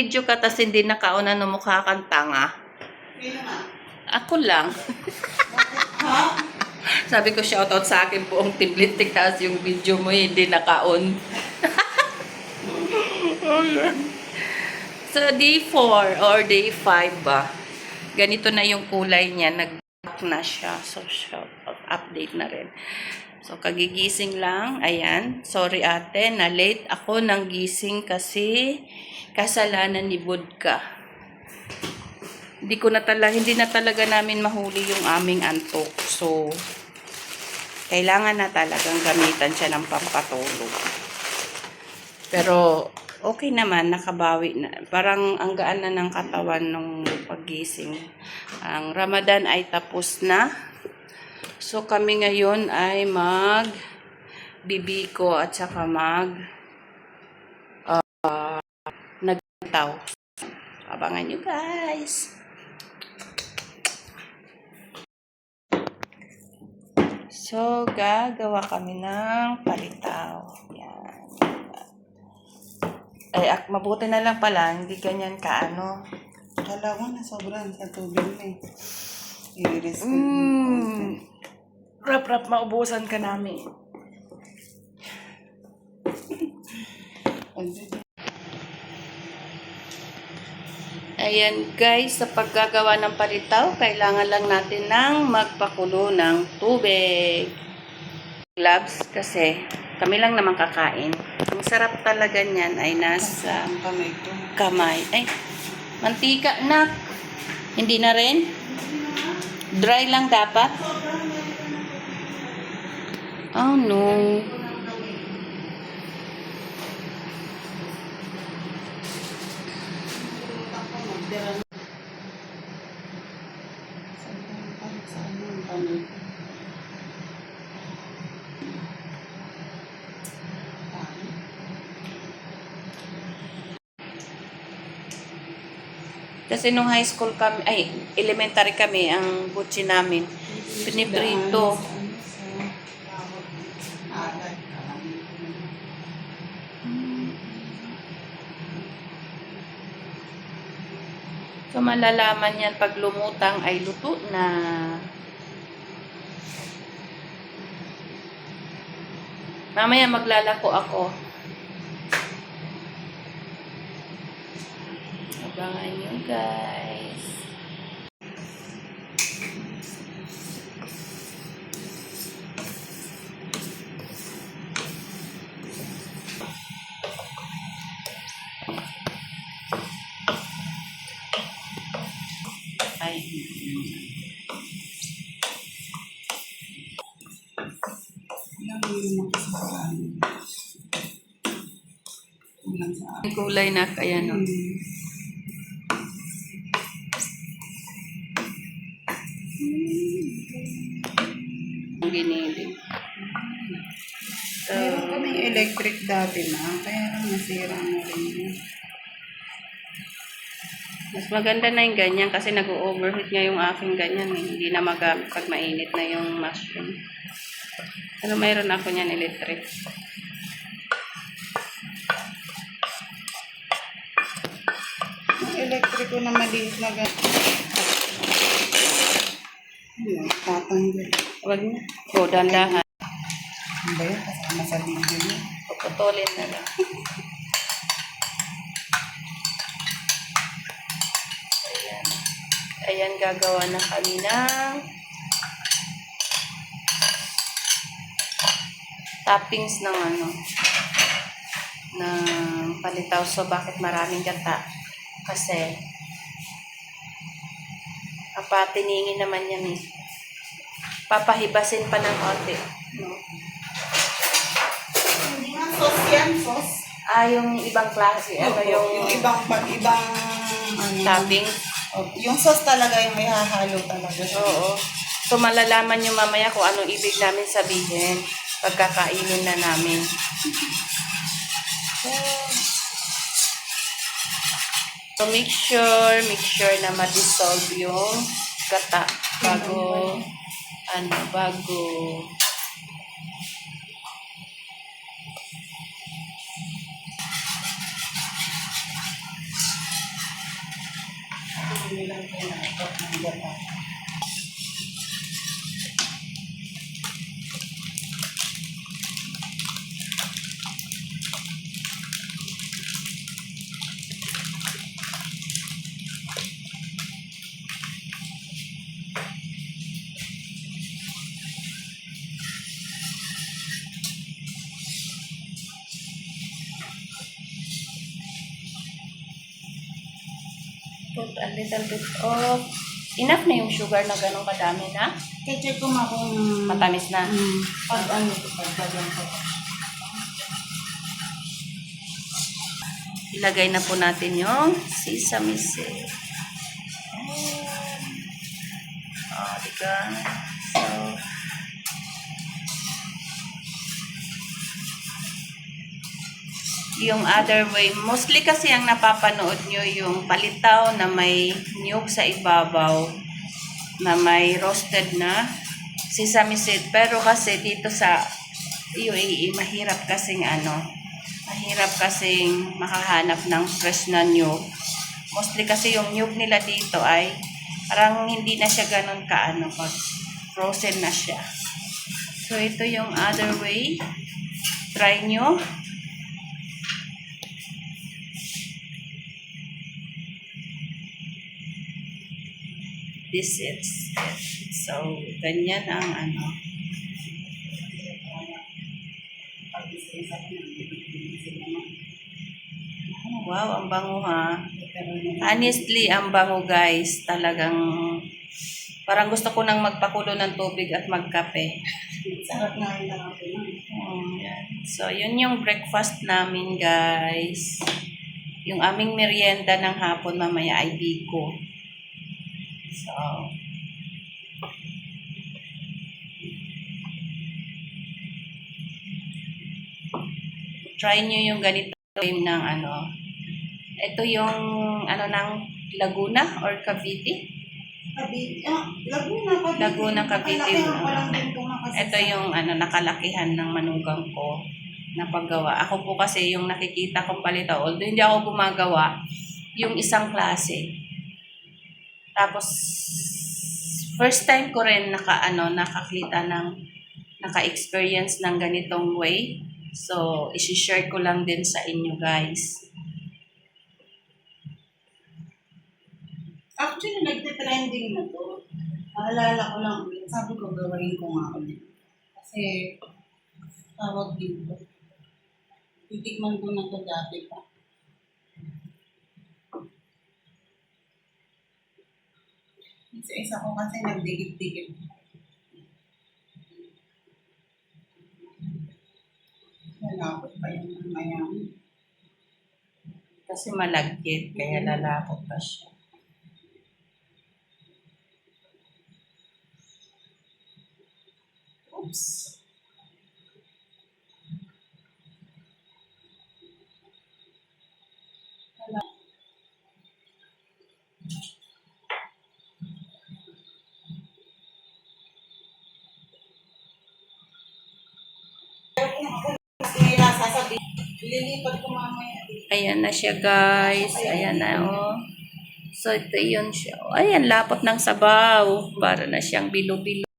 naka-video ka tas hindi nakauna no mukha kang tanga. Ako lang. Ha? Sabi ko shoutout sa akin buong tiblitik tapos yung video mo hindi naka-on. so day 4 or day 5 ba? Ganito na yung kulay niya. nag na siya. So shout update na rin. So kagigising lang. Ayan. Sorry ate, na late ako ng gising kasi kasalanan ni Budka. Hindi ko na talaga, hindi na talaga namin mahuli yung aming antok. So, kailangan na talagang gamitan siya ng pampatulog. Pero, okay naman, nakabawi na. Parang ang gaan na ng katawan nung paggising. Ang Ramadan ay tapos na. So, kami ngayon ay mag bibiko at saka mag nagtaw. Abangan nyo guys. So, gagawa kami ng palitaw. Yan. Ay, ak, mabuti na lang pala, hindi ganyan kaano. Kala ko na sobrang sa tubig na eh. I-risk. Mm. Rap-rap, maubusan ka namin. Ayan guys, sa paggagawa ng palitaw, kailangan lang natin ng magpakulo ng tubig. Gloves kasi kami lang naman kakain. Ang sarap talaga niyan ay nasa kamay ko. kamay. Ay, mantika na. Hindi na rin? Dry lang dapat? Oh no. Kasi nung high school kami, ay, elementary kami, ang butsi namin, piniprito. So, malalaman yan pag lumutang ay luto na. Mamaya maglalako ako. Abangan nyo guys. Ilang sa. Ang kulay na kaya no. Ang giniling. So, Meron kami electric dati na, kaya lang nasira na rin yun. mas maganda na yung ganyan kasi nag-overheat nga yung aking ganyan. eh. Hindi na magamit pag mainit na yung mushroom. Pero mayroon ako niyan electric. Electric ko na maliit na gano'n. Ayun, tatanggal. Huwag na. O, dandahan. Ano ba yan? Kasama sa video niya. Puputulin na lang. Ayan. Ayan, gagawa na kami ng toppings ng ano ng palitaw. So, bakit maraming gata? Kasi papatiningin naman yan eh. Papahibasin pa ng konti. No? Hindi nga sauce yan, sauce. Ah, yung ibang klase. Ano yung, yung ibang, pag ibang, ano, topping? Oh, yung sauce talaga yung may hahalo talaga. Oo. So, malalaman nyo mamaya kung anong ibig namin sabihin pagkakainin na namin. So, make sure, make sure na ma-dissolve yung gata bago, ano, bago nilang pinakot ng gata. Put a little bit of... Enough na yung sugar na ganun kadami na? Check ko nga kung Matamis na. Mm, pag ano. Ilagay na po natin yung sesame seed. Ayan. Oh, diba? So, yung other way, mostly kasi ang napapanood nyo yung palitaw na may niyog sa ibabaw, na may roasted na sesame seed. Pero kasi dito sa UAE, mahirap kasing ano, mahirap kasing makahanap ng fresh na niyog. Mostly kasi yung niyog nila dito ay parang hindi na siya ganun kaano pag frozen na siya. So ito yung other way. Try nyo. This is it. So, ganyan ang ano. Wow, ang bango ha. Honestly, ang bango guys. Talagang parang gusto ko nang magpakulo ng tubig at magkape. Sarap na rin lang ako. Mm, yan. So, yun yung breakfast namin guys. Yung aming merienda ng hapon mamaya ay biko. So, try nyo yung ganito game ng ano. Ito yung ano ng Laguna or Cavite. Cavite, ah, Laguna, Cavite. Laguna, Cavite Ito yung ano nakalakihan ng manugang ko na paggawa. Ako po kasi yung nakikita kong palitaw. Although hindi ako gumagawa, yung isang klase. Tapos first time ko rin naka ano nakakita ng naka-experience ng ganitong way. So, i-share ko lang din sa inyo guys. Actually, nagte-trending na to. Naalala ko lang ulit. Sabi ko, gawin ko nga ulit. Kasi, tawag dito. Titikman ko na to dati pa. Isa-isa ko kasi nagdikit-dikit. Lalapot pa yun ng mayan. Kasi malagkit, kaya lalapot pa siya. Oops. Lilipat ko mamaya. Ayan na siya guys. Ayan na oh. So ito yun siya. Ayan, lapot ng sabaw. Para na siyang bilo-bilo.